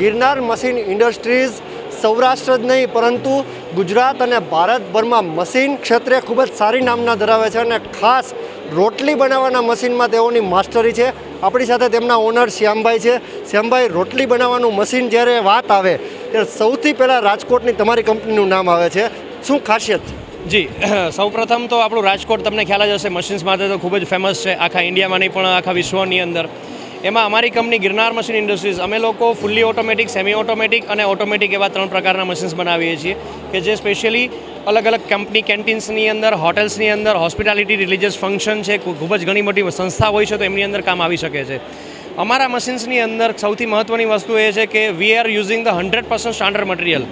Girnar machine industries Saurashtra જ નહીં, પરંતુ ગુજરાત અને ભારતભરમાં મશીન ક્ષેત્રે ખૂબ જ સારી નામના ધરાવે છે અને ખાસ રોટલી બનાવવાના મશીનમાં તેઓની માસ્ટરી છે. આપણી સાથે તેમના ઓનર શ્યામભાઈ છે. શ્યામભાઈ, રોટલી બનાવવાનું મશીન જ્યારે વાત આવે, ત્યારે સૌથી પહેલાં રાજકોટની તમારી કંપનીનું નામ આવે છે. શું ખાસિયત? છે જી, સૌપ્રથમ તો આપણું રાજકોટ તમને ખ્યાલ જ હશે, મશીન્સ માટે તો ખૂબ જ ફેમસ છે. આખા ઇન્ડિયામાં નહીં, પણ આખા વિશ્વની અંદર. એમાં અમારી કંપની ગિરનાર મશીન ઇન્ડસ્ટ્રીઝ. અમે લોકો ફૂલ્લી ઓટોમેટિક સેમી ઓટોમેટિક અને ઓટોમેટિક એવા ત્રણ પ્રકારના મશીન્સ બનાવીએ છીએ કે જે સ્પેશિયલી અલગ અલગ કંપની કેન્ટીન્સની અંદર હોટેલ્સની અંદર હોસ્પિટાલિટી રિલીજિયસ ફંક્શન છે, ખૂબ જ ઘણી મોટી સંસ્થા હોય છે, તો એમની અંદર કામ આવી શકે છે. અમારા મશીન્સની અંદર સૌથી મહત્ત્વની વસ્તુ એ છે કે we are using the hundred percent standard material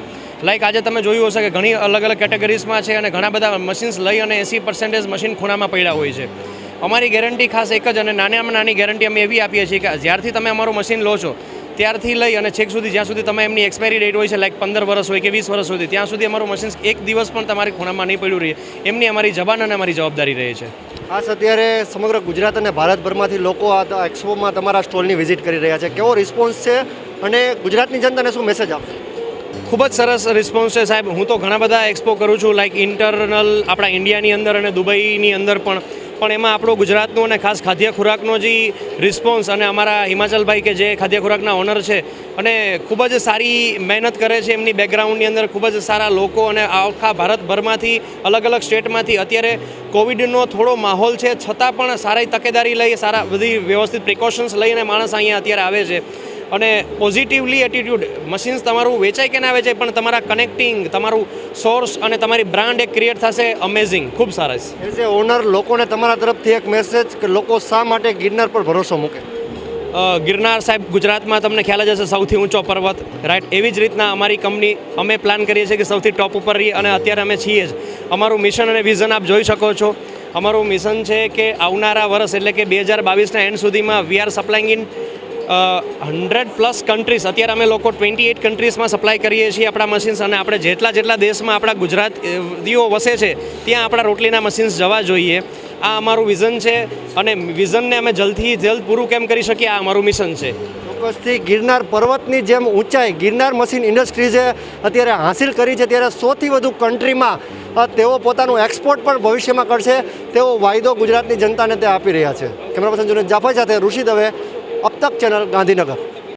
like આજે તમે જોયું હશે કે ઘણી અલગ અલગ કેટેગરીઝમાં છે અને ઘણા બધા મશીન્સ લઈ અને એસી પર્સન્ટેજ મશીન ખૂણામાં પડ્યા હોય છે. અમારી ગેરંટી ખાસ એક જ અને નાનામાં નાની ગેરંટી અમે એવી આપીએ છીએ કે જ્યારથી તમે અમારું મશીન લો છો ત્યારથી લઈ અને છેક સુધી જ્યાં સુધી તમે એમની એક્સપાયરી ડેટ હોય છે લાઈક પંદર વર્ષ હોય કે વીસ વર્ષ સુધી ત્યાં સુધી અમારું મશીન એક દિવસ પણ તમારી ખૂણામાં નહીં પડ્યું રહે. એમની અમારી જબાન અને અમારી જવાબદારી રહે છે. ખાસ અત્યારે સમગ્ર ગુજરાત અને ભારતભરમાંથી લોકો આ એક્સપોમાં તમારા સ્ટોલની વિઝિટ કરી રહ્યા છે. કેવો રિસ્પોન્સ છે અને ગુજરાતની જનતાને શું મેસેજ આપશે ખૂબ જ સરસ રિસ્પોન્સ છે સાહેબ. હું તો ઘણા બધા એક્સપો કરું છું લાઈક ઇન્ટરનલ આપણા ઇન્ડિયાની અંદર અને દુબઈની અંદર પણ. પણ એમાં આપણો ગુજરાતનો અને ખાસ ખાદ્ય ખોરાકનો જે રિસ્પોન્સ અને અમારા હિમાચલભાઈ કે જે ખાદ્ય ખોરાકના ઓનર છે, અને ખૂબ જ સારી મહેનત કરે છે એમની બેકગ્રાઉન્ડની અંદર, ખૂબ જ સારા લોકો અને આખા ભારતભરમાંથી અલગ અલગ સ્ટેટમાંથી. અત્યારે કોવિડનો થોડો માહોલ છે, છતાં પણ સારી તકેદારી લઈ, સારા બધી વ્યવસ્થિત પ્રિકોશન્સ લઈને માણસ અહીંયા અત્યારે આવે છે. અને પોઝિટિવલી એટીટ્યૂડ મશીન્સ તમારું વેચાય કે ના વેચાય પણ તમારા કનેક્ટિંગ તમારું સોર્સ અને તમારી બ્રાન્ડ એક ક્રિએટ થશે અમેઝિંગ ખૂબ સરસ. એઝ એ ઓનર લોકોને તમારા તરફથી એક મેસેજ કે લોકો શા માટે ગિરનાર પર ભરોસો મૂકે? ગિરનાર સાહેબ ગુજરાતમાં તમને ખ્યાલ જ હશે સૌથી ઊંચો પર્વત. રાઈટ એવી જ રીતના અમારી કંપની અમે પ્લાન કરીએ છીએ કે સૌથી ટોપ ઉપર રહીએ અને અત્યારે અમે છીએ જ. અમારું મિશન અને વિઝન આપ જોઈ શકો છો. અમારું મિશન છે કે આવનારા વર્ષ એટલે કે બે હજાર બાવીસના એન્ડ સુધીમાં we are supplying in hundred plus countries અત્યારે અમે લોકો ટ્વેન્ટી એટ કન્ટ્રીઝમાં સપ્લાય કરીએ છીએ આપણા મશીન્સ અને આપણે જેટલા જેટલા દેશમાં આપણા ગુજરાતીઓ વસે છે, ત્યાં આપણા રોટલીના મશીન્સ જવા જોઈએ. આ અમારું વિઝન છે અને વિઝનને અમે જલ્દથી જલ્દ પૂરું કેમ કરી શકીએ? આ અમારું મિશન છે. ચોક્કસથી ગિરનાર પર્વતની જેમ ઊંચાઈ, ગિરનાર મશીન ઇન્ડસ્ટ્રીઝે અત્યારે હાંસિલ કરી છે, ત્યારે સૌથી વધુ કન્ટ્રીમાં તેઓ પોતાનું એક્સપોર્ટ પણ ભવિષ્યમાં કરશે. તેવો વાયદો ગુજરાતની જનતાને તે આપી રહ્યા છે. કેમેરા પર્સન જુનેદ જાફર સાથે ઋષિ દવે તક ચેનલ ગાંધીનગર.